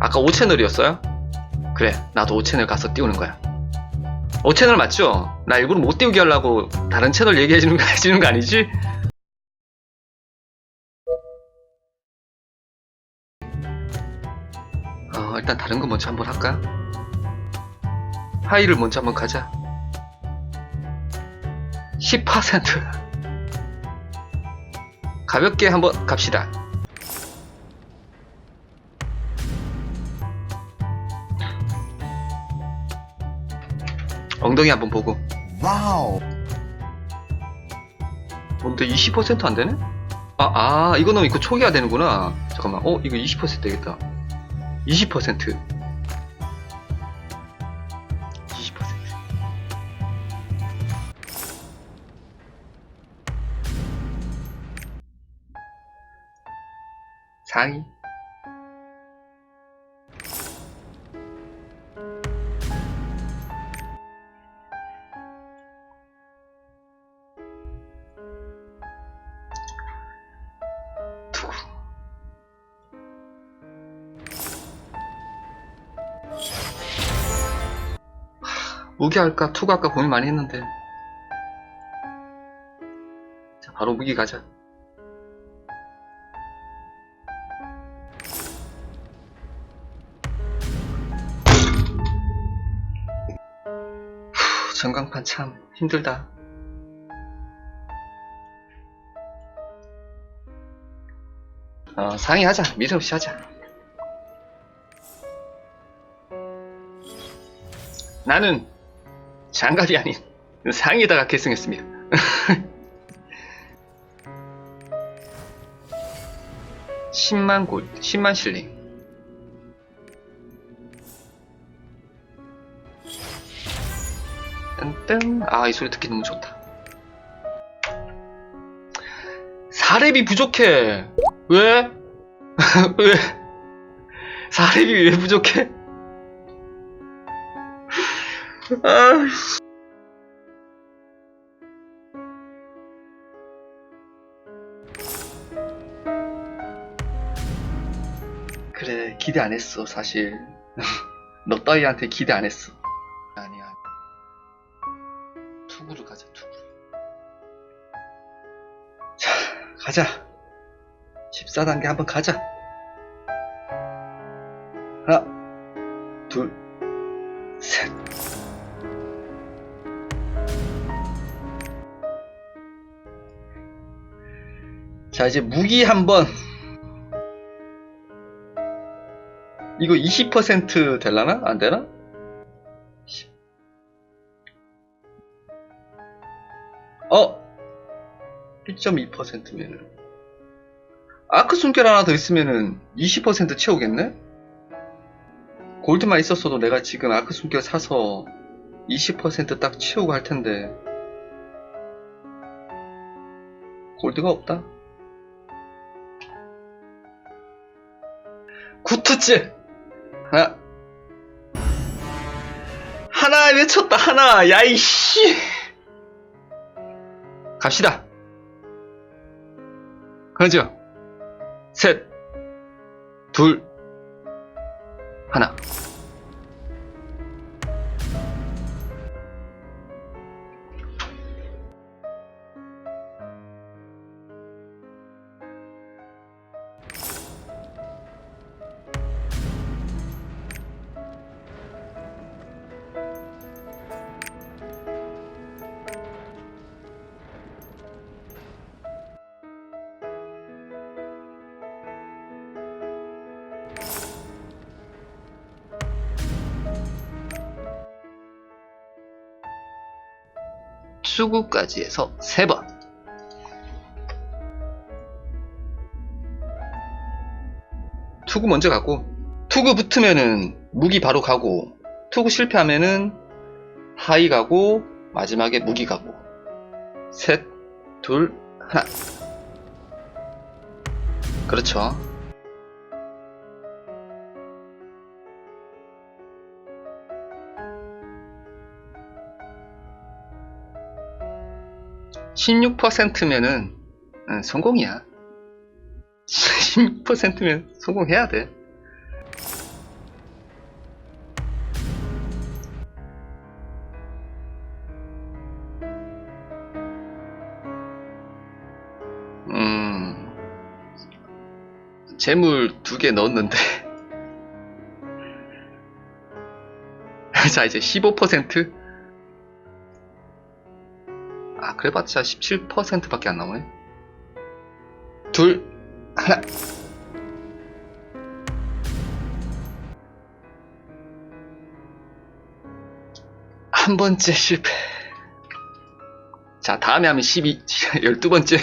아까 5채널이었어요? 그래, 나도 5채널 가서 띄우는 거야. 5채널 맞죠? 나 일부러 못 띄우게 하려고 다른 채널 얘기해 주는 거, 해주는 거 아니지? 어, 일단 다른 거 먼저 한번 할까? 하이를 먼저 한번 가자. 10% 가볍게 한번 갑시다. 엉덩이 한번 보고. 와우. 근데 20%안 되네? 아, 아, 이거 넣으면 이거 초기화 되는구나. 잠깐만. 어, 이거 20% 되겠다. 20%. 20%. 상위. 무기 할까 투구 할까 고민 많이 했는데 자 바로 무기 가자 후, 전광판 참 힘들다 어, 상의 하자. 미래 없이 하자. 나는 장갑이 아닌 상의에다가 계승했습니다. 십만 골, 10만 실링. 뜬뜬. 아, 이 소리 듣기 너무 좋다. 사렙이 부족해. 왜? 왜? 사렙이 왜 부족해? 아, 그래, 기대 안 했어, 사실. 너 따위한테 기대 안 했어. 아니야. 투구로 가자, 투구. 자, 가자. 14단계 한번 가자. 하나, 둘, 자, 이제 무기 한번. 이거 20% 될라나? 안 되나? 10. 어? 1.2%면은. 아크 숨결 하나 더 있으면은 20% 채우겠네? 골드만 있었어도 내가 지금 아크 숨결 사서 20%딱 채우고 할 텐데. 골드가 없다. 구트즈! 하나. 하나 외쳤다, 하나! 야이씨! 갑시다. 그러죠? 셋, 둘, 하나. 수구까지 해서 세 번. 투구 먼저 가고, 투구 붙으면은 무기 바로 가고, 투구 실패하면은 하이 가고, 마지막에 무기 가고. 셋, 둘, 하나. 그렇죠. 16%면은 어, 성공이야. 16%면 성공해야 돼. 음, 재물 두 개 넣었는데. 자 이제 15% 그래봤자 17%밖에 안 나오네. 둘, 하나. 한 번째 실패. 자, 다음에 하면 12, 12번째.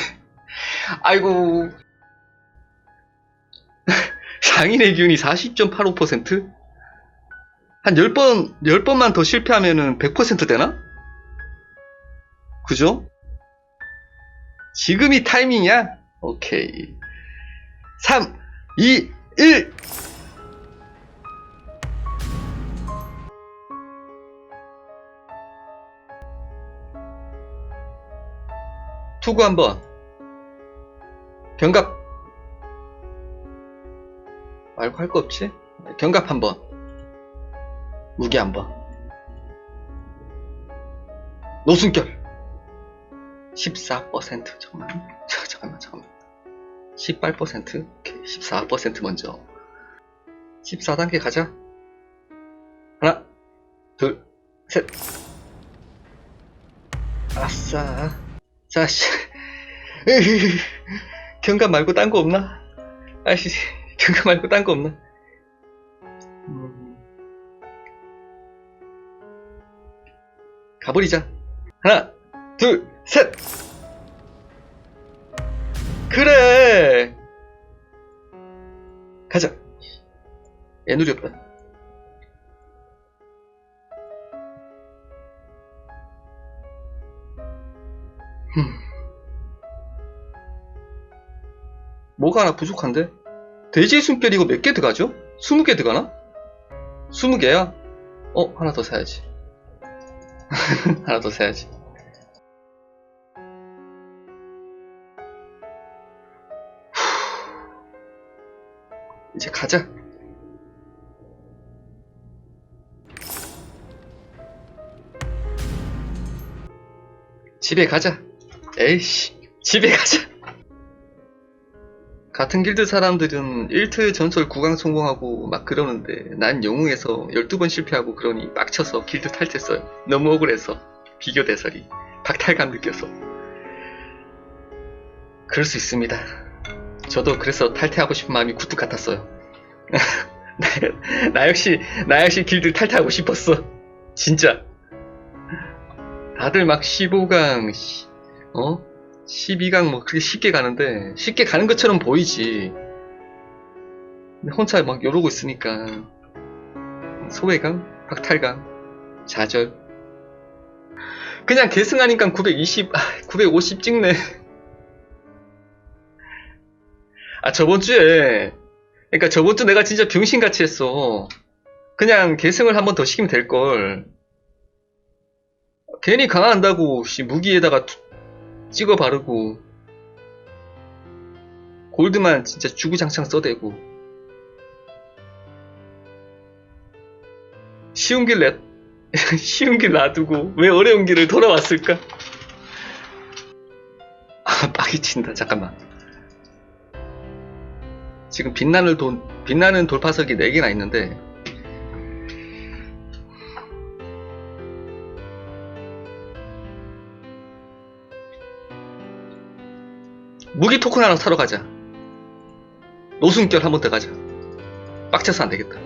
아이고. 장인의 기운이 40.85%? 한 10번, 10번만 더 실패하면은 100% 되나? 그죠? 지금이 타이밍이야? 오케이. 3, 2, 1! 투구 한 번. 경갑. 말고 할 거 없지? 경갑 한 번. 무게 한 번. 노순결. 14% 잠깐만. 자, 잠깐만, 잠깐만. 18% 오케이. 14% 먼저. 14단계 가자. 하나, 둘, 셋. 아싸. 자, 씨. 경감 말고 딴 거 없나? 아씨, 경감 말고 딴 거 없나? 음. 가버리자. 하나, 둘, 셋! 그래! 가자. 애누리 없다. 흠. 뭐가 하나 부족한데? 돼지의 숨결 이거 몇 개 들어가죠? 20개 들어가나? 20개야? 어, 하나 더 사야지. 하나 더 사야지. 이제 가자. 집에 가자. 에이씨, 집에 가자. 같은 길드 사람들은 1트 전설 9강 성공하고 막 그러는데 난 영웅에서 12번 실패하고 그러니 빡쳐서 길드 탈퇴했어요. 너무 억울해서 비교 대설이 박탈감 느껴서 그럴 수 있습니다. 저도 그래서 탈퇴하고 싶은 마음이 굴뚝 같았어요. 나, 나 역시 나 역시 길드 탈퇴하고 싶었어. 진짜. 다들 막 15강, 어? 12강 뭐 그렇게 쉽게 가는데 쉽게 가는 것처럼 보이지. 혼자 막 이러고 있으니까 소외감, 박탈감, 좌절. 그냥 계승하니까 920, 950 찍네. 아 저번 주에 그러니까 저번 주 내가 진짜 병신같이 했어. 그냥 계승을 한 번 더 시키면 될 걸. 괜히 강화한다고 씨, 무기에다가 투- 찍어 바르고 골드만 진짜 주구장창 써대고 쉬운 길 내, 쉬운 길 놔두고 왜 어려운 길을 돌아왔을까? 아, 빡이 친다. 잠깐만. 지금 빛나는 돈, 빛나는 돌파석이 4개나 있는데 무기 토큰 하나 사러 가자. 노순결 한 번 더 가자. 빡쳐서 안 되겠다.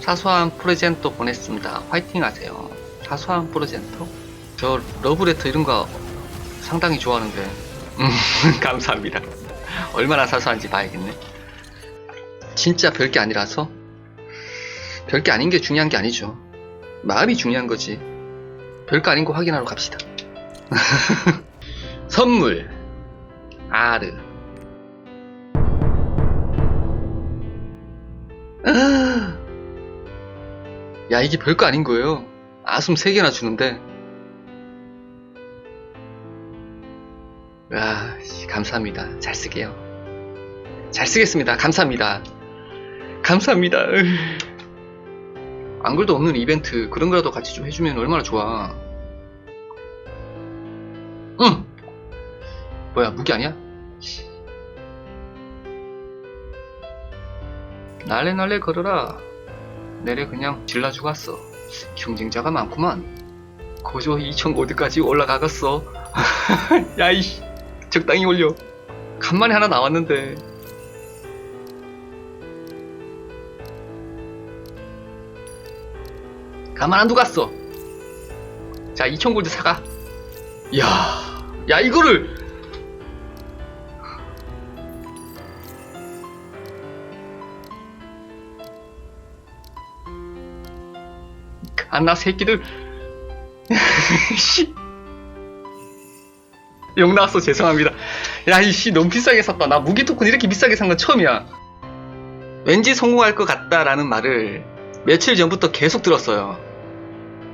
사소한 프레젠토 보냈습니다. 화이팅 하세요. 사소한 프레젠토? 저 러브레터 이런 거 상당히 좋아하는데. 음, 감사합니다. 얼마나 사소한지 봐야겠네. 진짜 별게 아니라서 별게 아닌 게 중요한 게 아니죠. 마음이 중요한 거지. 별거 아닌 거 확인하러 갑시다. 선물 아르 아! 야 이게 별거 아닌 거예요. 아숨 3개나 주는데 와 씨, 감사합니다. 잘 쓸게요. 잘 쓰겠습니다. 감사합니다. 감사합니다. 으. 안 그래도 없는 이벤트 그런 거라도 같이 좀 해주면 얼마나 좋아. 응. 뭐야 무기 아니야? 날래 날래 걸어라 내래 그냥 질러 죽었어 경쟁자가 많구만 고조 2000골드까지 올라가겠어 야이 적당히 올려. 간만에 하나 나왔는데. 가만 안 두갔어. 자 2000골드 사가. 이야 야 이거를. 안나 새끼들. 씨. 욕 나왔어. 죄송합니다. 야 이씨 너무 비싸게 샀다. 나 무기 토큰 이렇게 비싸게 산 건 처음이야. 왠지 성공할 것 같다라는 말을 며칠 전부터 계속 들었어요.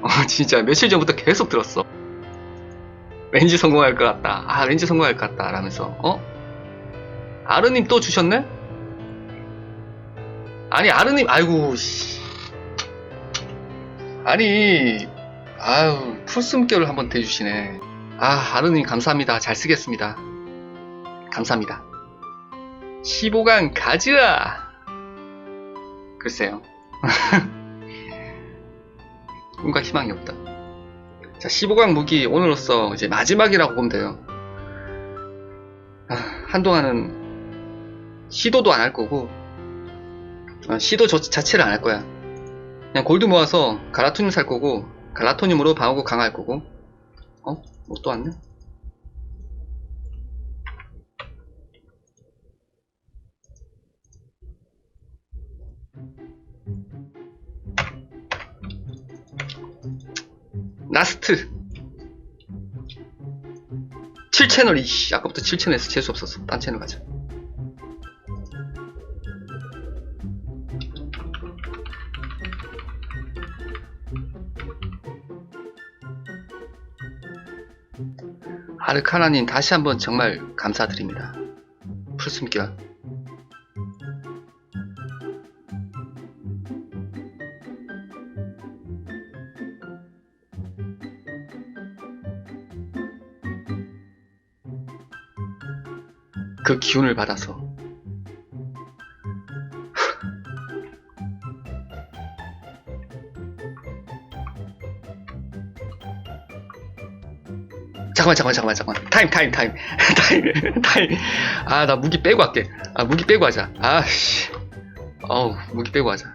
어 진짜 며칠 전부터 계속 들었어. 왠지 성공할 것 같다. 아 왠지 성공할 것 같다 라면서. 어? 아르님 또 주셨네? 아니 아르님 아이고 씨. 아니 아유 풀숨결을 한번 대주시네 아 아르님 감사합니다. 잘 쓰겠습니다. 감사합니다. 15강 가즈아! 글쎄요. 꿈과 희망이 없다. 자 15강 무기 오늘로써 이제 마지막이라고 보면 돼요. 아, 한동안은 시도도 안 할 거고 아, 시도 저 자체를 안 할 거야. 그냥 골드 모아서 가라토늄 살 거고 가라토늄으로 방어구 강화할 거고 어? 뭐또 왔네? 라스트. 7채널 이씨. 아까부터 7채널에서 재수 없었어. 딴 채널 가자 아르카나님 다시 한번 정말 감사드립니다. 풀숨결. 그 기운을 받아서 잠깐만 잠깐만 잠깐만 잠깐만. 타임 타임 타임. 타임 타임. 아 나 무기 빼고 할게. 아 무기 빼고 하자. 아씨. 어우 무기 빼고 하자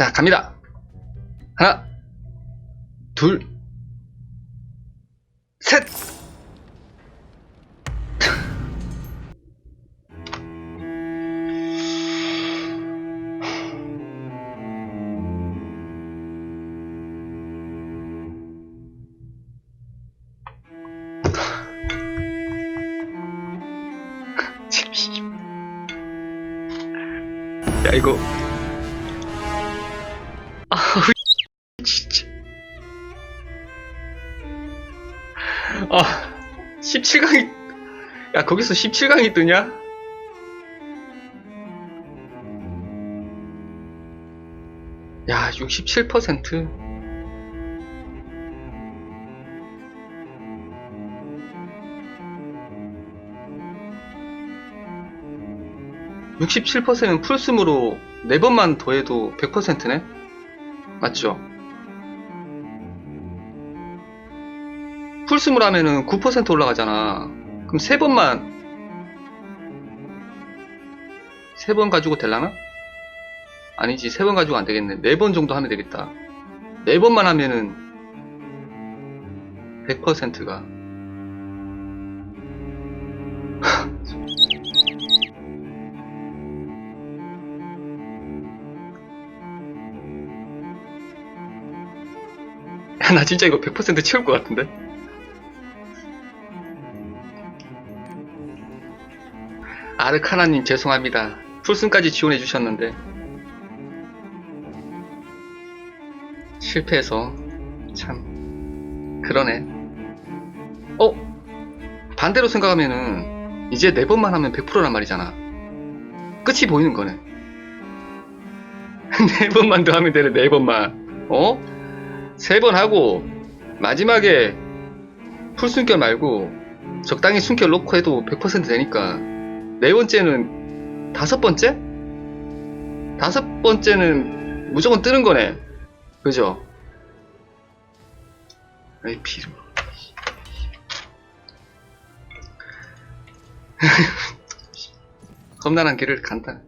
자 갑니다. 하나 둘 셋. 야 이거 야 거기서 17강이 뜨냐? 야 67% (67%는) 풀스으로 4번만 더해도 100%네 맞죠? 풀스물 하면은 9% 올라가잖아. 그럼 세 번만 세 번 가지고 될라나? 아니지 세 번 가지고 안 되겠네. 네 번 정도 하면 되겠다. 네 번만 하면은 100%가 야, 나 진짜 이거 100% 채울 것 같은데? 아르카나님 죄송합니다. 풀순까지 지원해 주셨는데 실패해서 참 그러네. 어 반대로 생각하면은 이제 네 번만 하면 100%란 말이잖아. 끝이 보이는 거네. 네 번만 더 하면 되네 네 번만. 어? 세 번 하고 마지막에 풀순결 말고 적당히 순결 놓고 해도 100% 되니까 네 번째는 다섯 번째? 다섯 번째는 무조건 뜨는 거네. 그죠? 에이, 피름. 험난한 길을 간다.